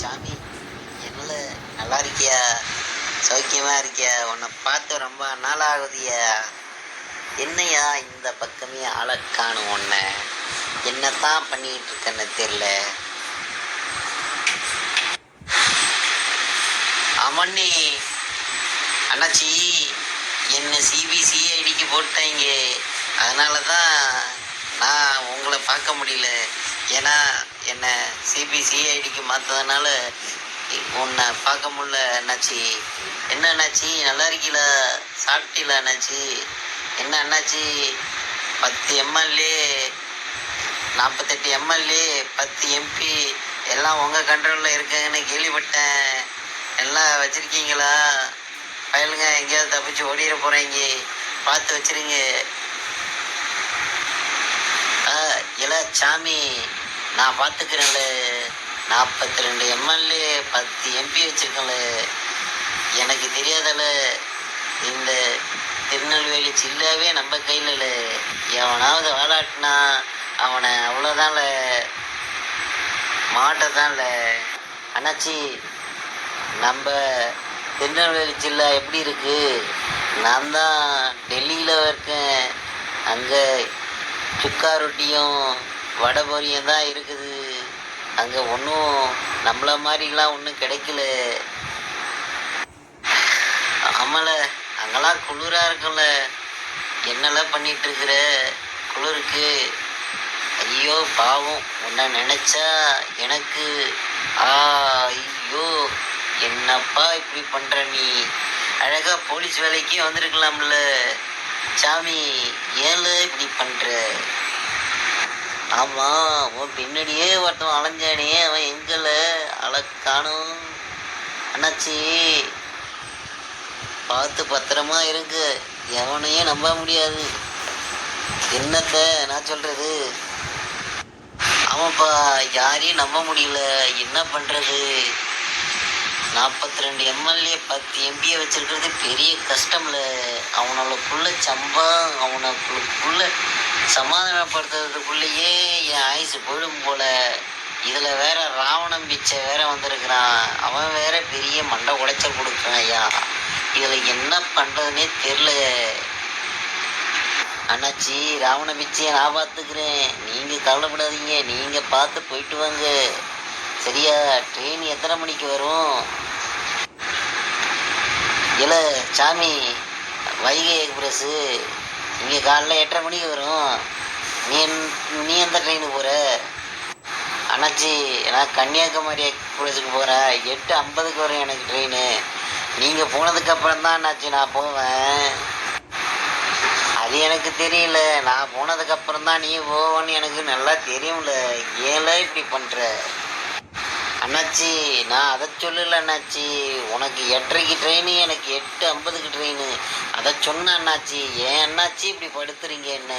சாமி என்ன நல்லா இருக்கியா? சௌக்கியமா இருக்கியா? உன்னை பார்த்து ரொம்ப நாளாகுதியா என்னையா இந்த பக்கமே ஆளக்காணும் உன்னை? என்னத்தான் பண்ணிக்கிட்டு இருக்கேன்னு தெரியல. அம்மண்ணி அண்ணாச்சி என்ன சிபிசிஐடிக்கு போட்டாங்க அதனால தான் நான் உங்களை பார்க்க முடியல. ஏன்னா என்ன சிபிசிஐடிக்கு மாற்றதுனால உன்னை பார்க்க முடில அண்ணாச்சி. என்ன அண்ணாச்சி நல்லா இருக்கீங்களா சாப்பிட்டீல அண்ணாச்சி? என்ன அண்ணாச்சி? பத்து எம்எல்ஏ நாற்பத்தெட்டு எம்எல்ஏ பத்து எம்பி எல்லாம் உங்கள் கண்ட்ரோலில் இருக்குங்கன்னு கேள்விப்பட்டேன். எல்லாம் வச்சுருக்கீங்களா? பயலுங்க எங்கேயாவது தப்பிச்சு ஓடிட போகிறீங்க பார்த்து வச்சிருங்க. ஆ இல சாமி. நான் பார்த்துக்கிறேன்ல. நாற்பத்தி ரெண்டு எம்எல்ஏ பத்து எம்பி வச்சுருக்கேன்ல. எனக்கு தெரியாதல இந்த திருநெல்வேலி ஜில்லாவே நம்ம கையில் இல்லை எவனாவது வாழாட்டினா அவனை அவ்வளோதான்ல. மாட்டதான்ல. அண்ணாச்சி நம்ம திருநெல்வேலி ஜில்லா எப்படி இருக்குது நான் தான் டெல்லியில் இருக்கேன். அங்கே சுக்கா ரொட்டியும் வட பொரியும் தான் இருக்குது. அங்கே ஒன்றும் நம்மள மாதிரிலாம் ஒன்றும் கிடைக்கல. ஆமால அங்கெல்லாம் குளிராக இருக்கும்ல. என்னெல்லாம் பண்ணிட்டு இருக்கிற குளிருக்கு. ஐயோ பாவம். உன்னை நினச்சா எனக்கு ஆ ஐயோ என்னப்பா இப்படி பண்ணுற நீ? அழகாக போலீஸ் வேலைக்கே வந்திருக்கலாம்ல. சாமி ஏழு இப்படி பண்ணுற ஆமா அவன் பின்னாடியே ஒருத்தன் அலைஞ்சானே அவன் எங்கல அழ காணும் அண்ணாச்சி பார்த்து பத்திரமா இருக்கு எவனையும் நம்ப முடியாது. என்னத்த நான் சொல்றது? ஆமாப்பா யாரையும் நம்ப முடியல. என்ன பண்றது? நாற்பத்தி ரெண்டு எம்எல்ஏ பத்து எம்பியை வச்சுருக்கிறது பெரிய கஷ்டம்ல. அவனுக்குள்ள சம்பா அவனுக்குள்ள சமாதானப்படுத்துறதுக்குள்ளேயே என் ஆயுசு போயிடும் போல. இதில் வேற ராவணம் பிச்சை வேற வந்திருக்கிறான். அவன் வேற பெரிய மண்டை உடைச்சல் கொடுக்குறான் ஐயா. இதில் என்ன பண்ணுறதுனே தெரியல. அண்ணாச்சி ராவண பிச்சையை நான் பார்த்துக்கிறேன். நீங்கள் கவலைப்படாதீங்க. நீங்கள் பார்த்து போயிட்டு வாங்க. சரியா? ட்ரெயின் எத்தனை மணிக்கு வரும்? இல்லை சாமி வைகை எக்ஸ்பிரஸ்ஸு இங்கே காலைல எட்டரை மணிக்கு வரும். நீ என்- நீ எந்த ட்ரெயினுக்கு போகிற அண்ணாச்சி நான் கன்னியாகுமரி எக்ஸ்பிரஸுக்கு போகிறேன் எட்டு ஐம்பதுக்கு வரும் எனக்கு ட்ரெயின் நீங்கள் போனதுக்கப்புறம் தான் அண்ணாச்சி நான் போவேன். அது எனக்கு தெரியல. நான் போனதுக்கப்புறம் தான் நீ போவேன்னு எனக்கு நல்லா தெரியும்ல. ஏன்ல இப்படி பண்ணுற அண்ணாச்சி நான் அதை சொல்லல அண்ணாச்சி. உனக்கு எட்டரைக்கு ட்ரெயின் எனக்கு எட்டு ஐம்பதுக்கு ட்ரெயின் அதை சொன்ன அண்ணாச்சி ஏன் அண்ணாச்சி இப்படி படுத்துறீங்க என்ன?